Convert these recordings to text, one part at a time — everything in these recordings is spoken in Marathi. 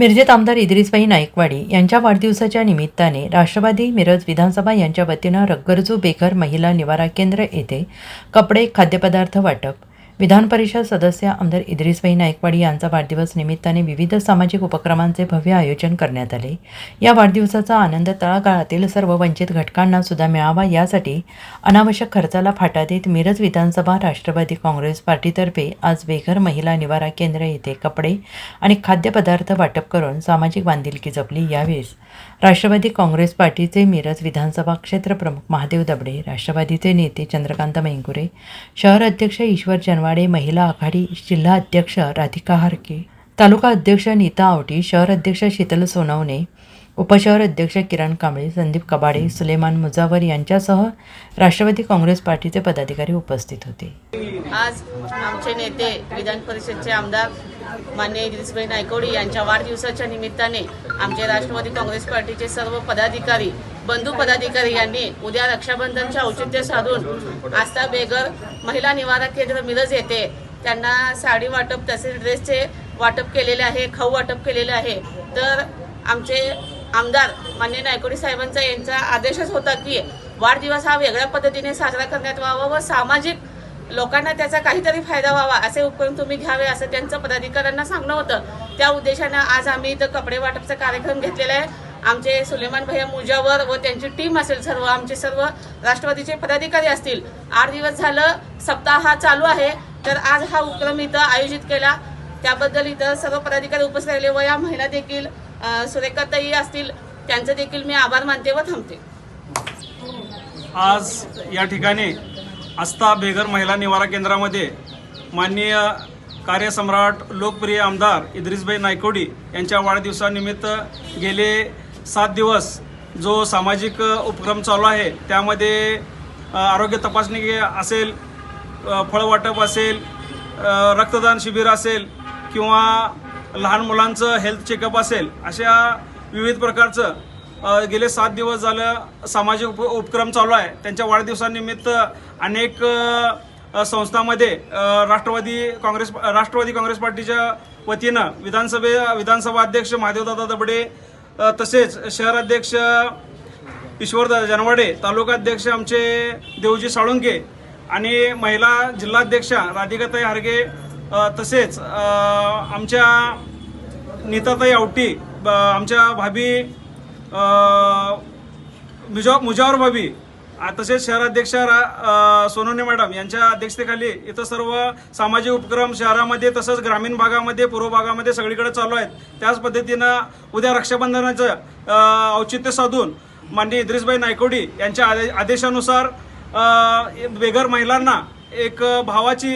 मिरजेत आमदार इद्रिसबाई नाईकवाडी यांच्या वाढदिवसाच्या निमित्ताने राष्ट्रवादी मिरज विधानसभा यांच्या वतीनं रग्गरजू बेघर महिला निवारा केंद्र येथे कपडे खाद्यपदार्थ वाटप विधान परिषद सदस्य आमदार इद्रिसबाई नाईकवाडी यांचा वाढदिवस निमित्ताने विविध सामाजिक उपक्रमांचे भव्य आयोजन करण्यात आले. या वाढदिवसाचा आनंद तळागाळातील सर्व वंचित घटकांना सुद्धा मिळावा यासाठी अनावश्यक खर्चाला फाटा देत मिरज विधानसभा राष्ट्रवादी काँग्रेस पार्टीतर्फे आज बेघर महिला निवारा केंद्र येथे कपडे आणि खाद्यपदार्थ वाटप करून सामाजिक बांधिलकी जपली यावेळेस राष्ट्रवादी काँग्रेस पार्टीचे मिरज विधानसभा क्षेत्र प्रमुख महादेव दबडे राष्ट्रवादीचे नेते चंद्रकांत मेंगुरे शहर अध्यक्ष ईश्वर जनवाडे महिला आघाडी जिल्हा अध्यक्ष राधिका हारके तालुका अध्यक्ष नीता आवटी शहर अध्यक्ष शीतल सोनवणे उपशहर अध्यक्ष किरण कांबळे संदीप कबाडे सुलेमान मुजावर यांच्यासह राष्ट्रवादी काँग्रेस पार्टीचे पदाधिकारी उपस्थित होते. आज आमचे नेते विधान परिषदचे आमदार मान्य इद्रिसभाई नायकोडी यांच्या वाढदिवसाच्या निमित्ताने आमचे राष्ट्रवादी काँग्रेस पार्टीचे सर्व पदाधिकारी बंधू पदाधिकारी यांनी उद्या रक्षाबंधनचे औचित्य साधून आस्था बेगर महिला निवारा केंद्र मिरज येथे त्यांना साडी वाटप तसेच ड्रेसचे वाटप केलेले आहे खाऊ वाटप केलेले आहे. तर आमचे आमदार मान्य नायकोडी साहेबांचा यांचा आदेशच होता की वाढदिवस हा वेगळ्या पद्धतीने साजरा करण्यात व्हावा व सामाजिक लोकांना त्याचा काहीतरी फायदा व्हावा असे उपक्रम तुम्ही घ्यावे असं त्यांचं पदाधिकाऱ्यांना सांगणं होतं. त्या उद्देशानं आज आम्ही इथं कपडे वाटपचा कार्यक्रम घेतलेला आहे. आमचे सुलेमान भैया मुजावर व त्यांची टीम असेल सर्व आमचे सर्व राष्ट्रवादीचे पदाधिकारी असतील. आठ दिवस झालं सप्ताह हा चालू आहे. तर आज हा उपक्रम इथं आयोजित केला. त्याबद्दल इथं सर्व पदाधिकारी उपस्थित राहिले व या महिला देखील सुरेखाताई असतील त्यांचं देखील मी आभार मानते व थांबते. आज या ठिकाणी आस्था बेघर महिला निवारा केंद्रामध्ये माननीय कार्यसम्राट लोकप्रिय आमदार इद्रिसभाई नायकोडी यांच्या वाढदिवसानिमित्त गेले सात दिवस जो सामाजिक उपक्रम चालू आहे त्यामध्ये आरोग्य तपासणी असेल फळवाटप असेल रक्तदान शिबिर असेल किंवा लहान मुलांचं हेल्थ चेकअप असेल अशा विविध प्रकारचं गेले सात दिवस झालं सामाजिक उप उपक्रम चालू आहे. त्यांच्या वाढदिवसानिमित्त अनेक संस्थामध्ये राष्ट्रवादी काँग्रेस राष्ट्रवादी काँग्रेस पार्टीच्या वतीनं विधानसभे विधानसभा अध्यक्ष महादेवदादा दबडे तसेच शहराध्यक्ष ईश्वरदा जनवाडे तालुकाध्यक्ष आमचे देवजी साळुंके आणि महिला जिल्हाध्यक्षा राधिकाताई हारगे तसेच आमच्या नीताताई आवटी ब- आमच्या भाभी मुजा मुजावर भाभी तसेच शहराध्यक्ष रा- सोनवणे मॅडम यांच्या अध्यक्षतेखाली इथं सर्व सामाजिक उपक्रम शहरामध्ये तसंच ग्रामीण भागामध्ये पूर्व भागामध्ये सगळीकडे चालू आहेत. त्याच पद्धतीनं उद्या रक्षाबंधनाचं औचित्य साधून माननीय इद्रिसबाई नायकोडी यांच्या आदे- आदेशानुसार बेघर महिलांना एक भावाची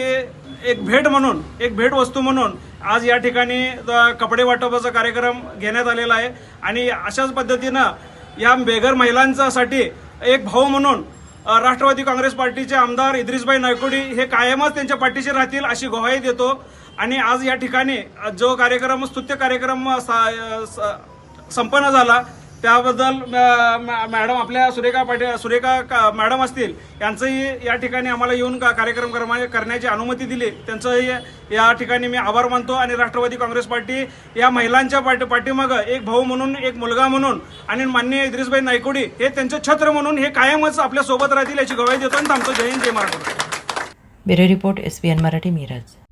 एक भेट म्हणून एक भेट वस्तू म्हणून आज या ठिकाणी कपडे वाटपाचा कार्यक्रम घेण्यात आलेला आहे. आणि अशाच पद्धतीनं या बेघर महिलांच्यासाठी एक भाऊ म्हणून राष्ट्रवादी काँग्रेस पार्टीचे आमदार इद्रिसभाई नायकोडी हे कायमच त्यांच्या पाठीशी राहतील अशी ग्वाही देतो. आणि आज या ठिकाणी जो कार्यक्रम स्तुत्य कार्यक्रम सा- स- संपन्न झाला त्याबद्दल मॅडम आपल्या सुरेखा पाटील सुरेखा का- मॅडम असतील यांचंही या ठिकाणी आम्हाला येऊन का कार्यक्रम करमा- करण्याची अनुमती दिली. त्यांचंही या ठिकाणी मी आभार मानतो आणि राष्ट्रवादी काँग्रेस पार्टी या महिलांच्या पाठी पाठीमागं एक भाऊ म्हणून एक मुलगा म्हणून आणि माननीय इद्रिसबाई नायकोडी हे त्यांचं छत्र म्हणून हे कायमच आपल्यासोबत राहतील याची गवाही देतो आणि थांबतो. जय हिंद जय Maharashtra. Bureau report S P N Marathi Miraj.